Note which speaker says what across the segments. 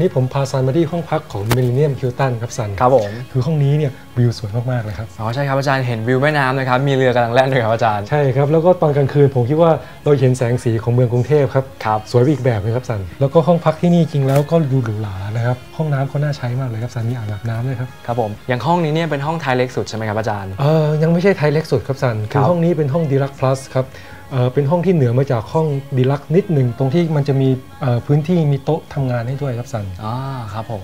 Speaker 1: นี้ผมพาซันมาที่ห้องพักของมิลเลนเนียมคิวตันครับซัน
Speaker 2: ครับผม
Speaker 1: คือห้องนี้เนี่ยวิวสวยมากๆเลยครับ
Speaker 2: อ๋อใช่ครับอาจารย์เห็นวิวแม่น้ำนะครับมีเรือกำลังแล่นด้วยครับอาจารย์
Speaker 1: ใช่ครับแล้วก็ตอนกลางคืนผมคิดว่าเราเห็นแสงสีของเมืองกรุงเทพครับ
Speaker 2: ครับ
Speaker 1: สวยไปอีกแบบเลยครับซันแล้วก็ห้องพักที่นี่จริงแล้วก็ดูหรูหรานะครับห้องน้ำเขาน่าใช้มากเลยครับซันมีอ่างอาบน้ำเลยครับ
Speaker 2: ครับผมอย่างห้องนี้เนี่ยเป็นห้องท้ายเล็กสุดใช่ไหมครับอาจารย์
Speaker 1: เออยังไม่ใช่ไทยเล็กสุดครับซัน
Speaker 2: ครั
Speaker 1: คื
Speaker 2: บ
Speaker 1: อห้องนี้เป็นห้องดีลักพลัสครับ เป็นห้องที่เหนือมาจากห้องดีลักนิดหนึ่งตรงที่มันจะมีพื้นที่มีโต๊ะทำงานให้ด้วยครับสัน
Speaker 2: อ๋อครับผม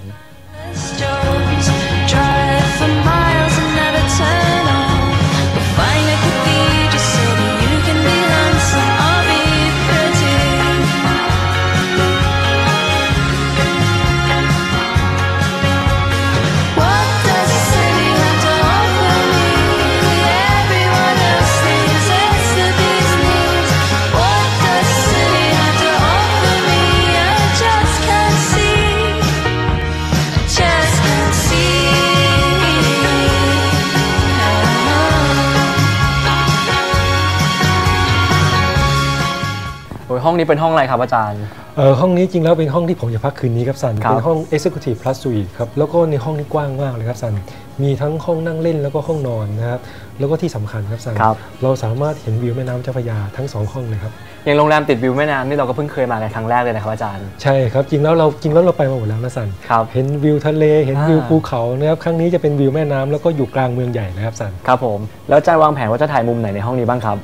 Speaker 2: โอ้ยห้องนี้เป็นห้องอะไรครับอาจารย์
Speaker 1: เออห้องนี้จริงแล้วเป็นห้องที่ผมจะพักคืนนี้ครับซัน
Speaker 2: ครับ
Speaker 1: เป็นห้อง Executive Plus Suite ครับ แล้วก็ในห้องนี้กว้างมากเลยครับซัน มีทั้งห้องนั่งเล่นแล้วก็ห้องนอนนะครับ แล้วก็ที่สำคัญครับซัน
Speaker 2: ครับ
Speaker 1: เราสามารถเห็นวิวแม่น้ำเจ้าพระยาทั้งสองห้องเลยครับ
Speaker 2: อย่างโรงแรมติดวิวแม่น้ำนี่เราก็เพิ่งเคยมากันครั้งแรกเลยนะครับอาจารย์
Speaker 1: ใช่ครับ จริงแล้วเราจริงแล้วเราไปมาหมดแล้วนะซัน
Speaker 2: ครับ
Speaker 1: เห็นวิวทะเล เห็น
Speaker 2: อ่า
Speaker 1: วิวภูเขานะครับ ครั้งนี้จะเป็นวิวแม่น้ำแล้วก็อยู่กลางเมืองใหญ่เลยครับซัน
Speaker 2: ครับผม แล้วอาจารย์วางแผนว่าจะถ่ายมุมไหนในห้องนี้บ้างครับ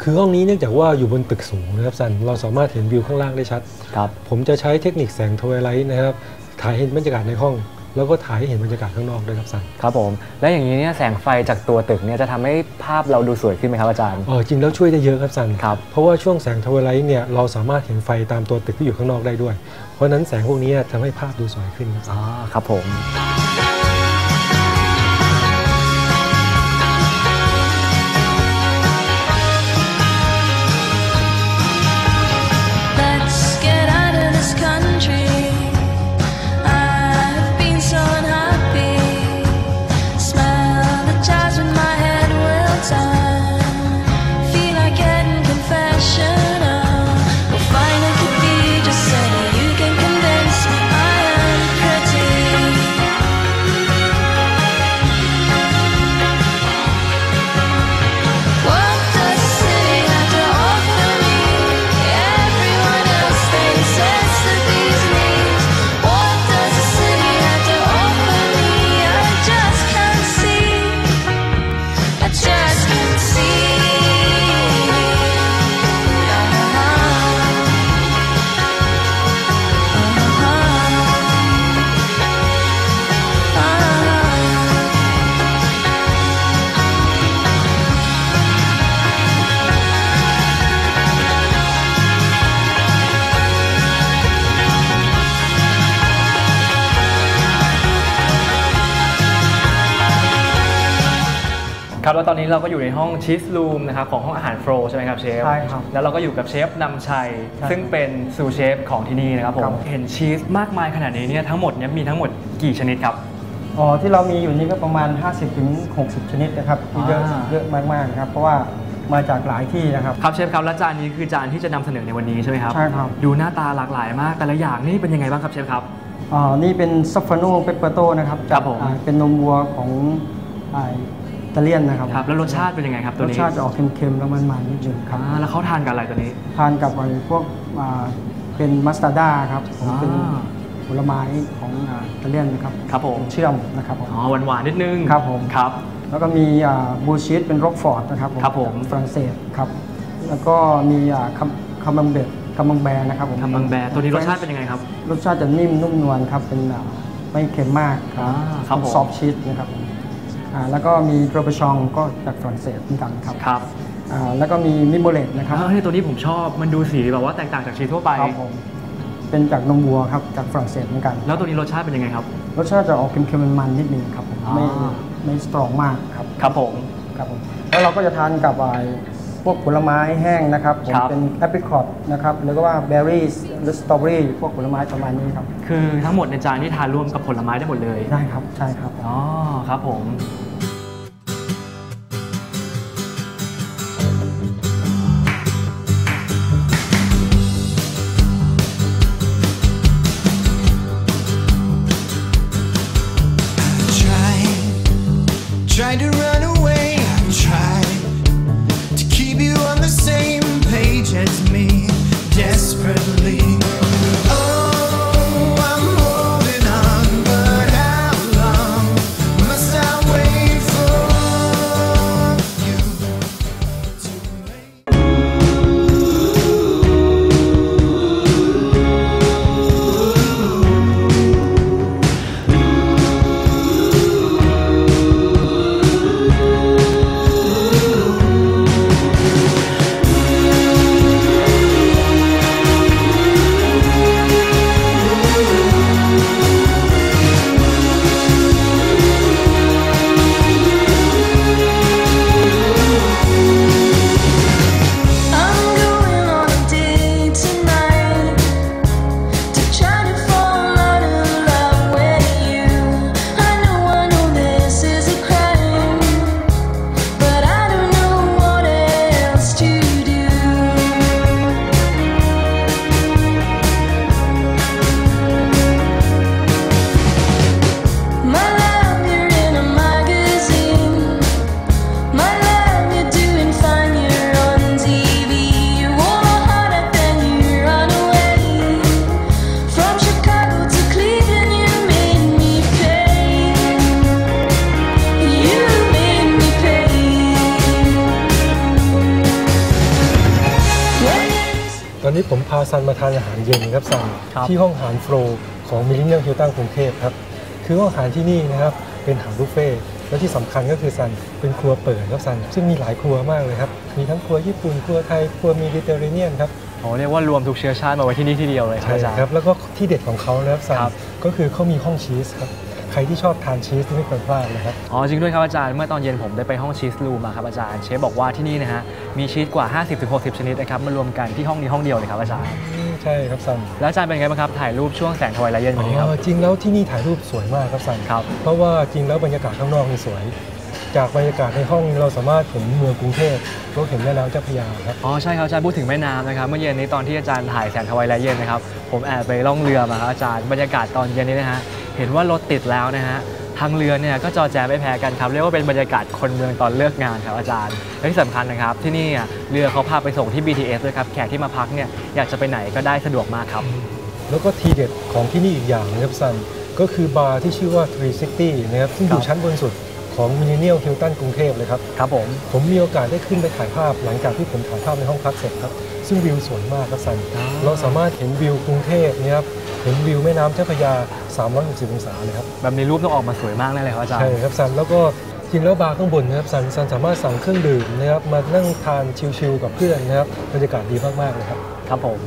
Speaker 1: คือห้องนี้เนื่องจากว่าอยู่บนตึกสูงนะครับซันเราสามารถเห็นวิวข้างล่างได้ชัด
Speaker 2: ครับ
Speaker 1: ผมจะใช้เทคนิคแสงทวายไลท์นะครับถ่ายเห็นบรรยากาศในห้อง แล้วก็ถ่ายให้เห็นบรรยากาศข้างนอกด้วยครับซัน
Speaker 2: ครับผม แล้วอย่างนี้เนี่ยแสงไฟจากตัวตึกเนี่ยจะทำให้ภาพเราดูสวยขึ้นไหมครับอาจารย์
Speaker 1: เออจริงแล้วช่วยได้เยอะครับซัน
Speaker 2: ครับ
Speaker 1: เพราะว่าช่วงแสงทวายไลท์เนี่ยเราสามารถเห็นไฟตามตัวตึกที่อยู่ข้างนอกได้ด้วย เพราะฉะนั้นแสงพวกนี้ทำให้ภาพดูสวยขึ้นครับซั
Speaker 2: อ๋
Speaker 1: น
Speaker 2: อครับผม ครับแล้วตอนนี้เราก็อยู่ในห้องชีสรูมนะครับของห้องอาหารโฟร์ใช่ไหมครับเชฟ
Speaker 3: ใช่ครับ
Speaker 2: แล้วเราก็อยู่กับเชฟนำชัย
Speaker 3: ใช่
Speaker 2: ซึ่งเป็นซูเชฟของที่นี่นะครับผ
Speaker 3: ครั
Speaker 2: ม
Speaker 3: บ
Speaker 2: เห็นชีสมากมายขนาดนี้เนี่ยทั้งหมดเนี่ยมีทั้งหมดกี่ชนิดครับ
Speaker 3: อ๋อที่เรามีอยู่นี่ก็ประมาณ 50-60ถึง60 ชนิดนะครับที่เยอะ
Speaker 2: อ่า
Speaker 3: เยอะมากๆนะครับ เพราะว่ามาจากหลายที่นะครับ
Speaker 2: ครับเชฟครับและจานนี้คือจานที่จะนำเสนอในวันนี้ใช่ไหมครับ
Speaker 3: ใช่ครับ
Speaker 2: ดูหน้าตาหลากหลายมาก แต่ละอย่างนี่เป็นยังไงบ้างครับเชฟครับ
Speaker 3: อ๋อนี่เป็นซัฟฟาโนเปปเปอร์โตนะครับ
Speaker 2: ครับผม
Speaker 3: อ่าเป็นนมวัวของอ่าอิ ตาเลียนนะครับ
Speaker 2: ครับแล้วรสชาติเป็นยังไงครับ
Speaker 3: ร
Speaker 2: ตัว
Speaker 3: ส
Speaker 2: นี้
Speaker 3: ชาติจะออกเค็มๆแล้วมันๆนิดนึงครับ
Speaker 2: อ่าแล้วเขาทานกับอะไรตัวนี้
Speaker 3: ทานกับไอ้พวกอ่าเป็นมัสตาร์ด้าครับผมเป็น
Speaker 2: อ่า
Speaker 3: ผลไม้ของอ่าอิตาเลียนนะครับ
Speaker 2: ครับผม
Speaker 3: เชื่อมนะครับผม
Speaker 2: อ๋อหวานหวานๆนิดนึง
Speaker 3: ครับผม
Speaker 2: ครับ
Speaker 3: แล้วก็มีบูชีสเป็นร็อกฟอร์ดนะครับ
Speaker 2: ครับผม
Speaker 3: จากฝรั่งเศสครับ แล้วก็มีอ่าคัมคัมบังเบดคัมบังแบร์นะครับผม
Speaker 2: ทำบางแบร์ตัวนี้รสชาติเป็นยังไงครับ
Speaker 3: รสชาติจะนิ่มนุ่มนวลครับเป็นอ่าไม่เค็มมากครั
Speaker 2: อ่าครับผม
Speaker 3: ซอฟชีสนะครับผมอ่า แล้วก็มีโรบชองก็จากฝรั่งเศสเหมือนกันครับ
Speaker 2: ครับ
Speaker 3: อ่าแล้วก็มีมิโมเลตนะครับ
Speaker 2: อ่าเฮ้ยตัวนี้ผมชอบมันดูสีแบบว่าแตกต่างจากชีสทั่วไป
Speaker 3: ครับผมเป็นจากนมวัวครับจากฝรั่งเศสเหมือนกัน
Speaker 2: แล้วตัวนี้รสชาติเป็นยังไงครับ
Speaker 3: รสชาติจะออกเค็มๆมันๆนิดนึงครับผมไม่
Speaker 2: อ่า
Speaker 3: ไม่สตรองมากครับ
Speaker 2: ครับผม
Speaker 3: ครับผมแล้วเราก็จะทานกับอ่าพวกผลไม้แห้งนะครับผม
Speaker 2: ครับ
Speaker 3: เป็นแอปเปิลคอตนะครับหรือว่าเบอร์รี่หรือสตรอเบอรี่พวกผลไม้ประมาณนี้ครับ
Speaker 2: คือทั้งหมดในจานที่ทานร่วมกับผลไม้ได้หมดเลย
Speaker 3: ได้ครับใช่ครับ
Speaker 2: อ๋อครับผม
Speaker 1: ผมพาซันมาทานอาหารเย็นครับซัน
Speaker 2: ครับ
Speaker 1: ที่ห้องอาหารโฟล์ของมิลเลนเนียมฮิลตันกรุงเทพครับคือห้องอาหารที่นี่นะครับเป็นอาหารบุฟเฟ่ต์และที่สำคัญก็คือซันเป็นครัวเปิดครับซันซึ่งมีหลายครัวมากเลยครับมีทั้งครัวญี่ปุ่นครัวไทยครัวเมดิเตอร์เรเนียนครับ
Speaker 2: โอ้เรียกว่ารวมทุกเชื้อชาติมาไว้ที่นี่ที่เดียวเลยครับ
Speaker 1: ใช่
Speaker 2: อาจารย์
Speaker 1: ครับแล้วก็ที่เด็ดของเขานะครับซัน
Speaker 2: ครับ
Speaker 1: ก็คือเขามีห้องชีสครับใค รที่ชอบทานชีสนี่ไม่ควรพลาดนะครับ
Speaker 2: อ๋อจริงด้วยครับอาจารย์ เมื่อตอนเย็นผมได้ไปห้องชีสรูมมาครับอาจารย์ เชฟบอกว่าที่นี่นะฮะมีชีสกว่า 50-60 ชนิดนะครับมารวมกันที่ห้องนี้ห้องเดียวเลยครับอาจารย์
Speaker 1: ใช่ครับซัน
Speaker 2: แล้วอาจารย์เป็นไงบ้างครับถ่ายรูปช่วงแสงทวายและเย็นวันนี้ครับ
Speaker 1: อ๋อจริงแล้วที่นี่ถ่ายรูปสวยมากครับซัน
Speaker 2: ครับ
Speaker 1: เพราะว่าจริงแล้วบรรยากาศข้างนอกนี่สวย จากบรรยากาศในห้องเราสามารถเห็นเมืองกรุงเทพเราเห็นแม่น้ำเจ้าพระยาครับ
Speaker 2: อ๋อใช่ครับอาจารย์พูดถึงแม่น้ำนะครับเมื่อเย็นนี้ตอนที่อาจารย์ถ่ายแสงทวายและเย็นนะครับผมแอบไปล่องเรือมาครับอาจารย์บรรยากาศตอนเย็นนี้นะฮะ เห็นว่ารถติดแล้วนะฮะทางเรือเนี่ยก็จอแจไม่แพ้กันครับเรียกว่าเป็นบรรยากาศคนเมืองตอนเลิกงานครับอาจารย์และที่สำคัญนะครับ ที่นี่อะเรือเขาพาไปส่งที่ BTS ด้วยครับแขกที่มาพักเนี่ยอยากจะไปไหนก็ได้สะดวกมากครับ
Speaker 1: แล้วก็ทีเด็ดของที่นี่อีกอย่างนะครับซันก็คือบาร์ที่ชื่อว่า 360 นะครับซึ่งอยู่
Speaker 2: ครับ
Speaker 1: ชั้นบนสุด ของมินิเนียลฮิลตันกรุงเทพเลยครับ
Speaker 2: ครับผม
Speaker 1: ผมมีโอกาสได้ขึ้นไปถ่ายภาพ หลังจากที่ผมถ่ายภาพในห้องพักเสร็จครับ ซึ่งวิวสวยมากครับซัน
Speaker 2: อ๋อ
Speaker 1: เราสามารถเห็นวิวกรุงเทพเนี่ยครับเห็นวิวแม่น้ำเจ้าพระยา 360 องศาเลยครับ
Speaker 2: แบบนี้รูปต้องออกมาสวยมากแน่เลยครับอาจารย์
Speaker 1: ใช่ครับซัน แล้วก็จริงแล้วบาร์ข้างบนนะครับซันซันสามารถสั่งเครื่องดื่มนะครับมานั่งทานชิลๆกับเพื่อนนะครับบรรยากาศดีมากๆเลยครับ
Speaker 2: ครับผม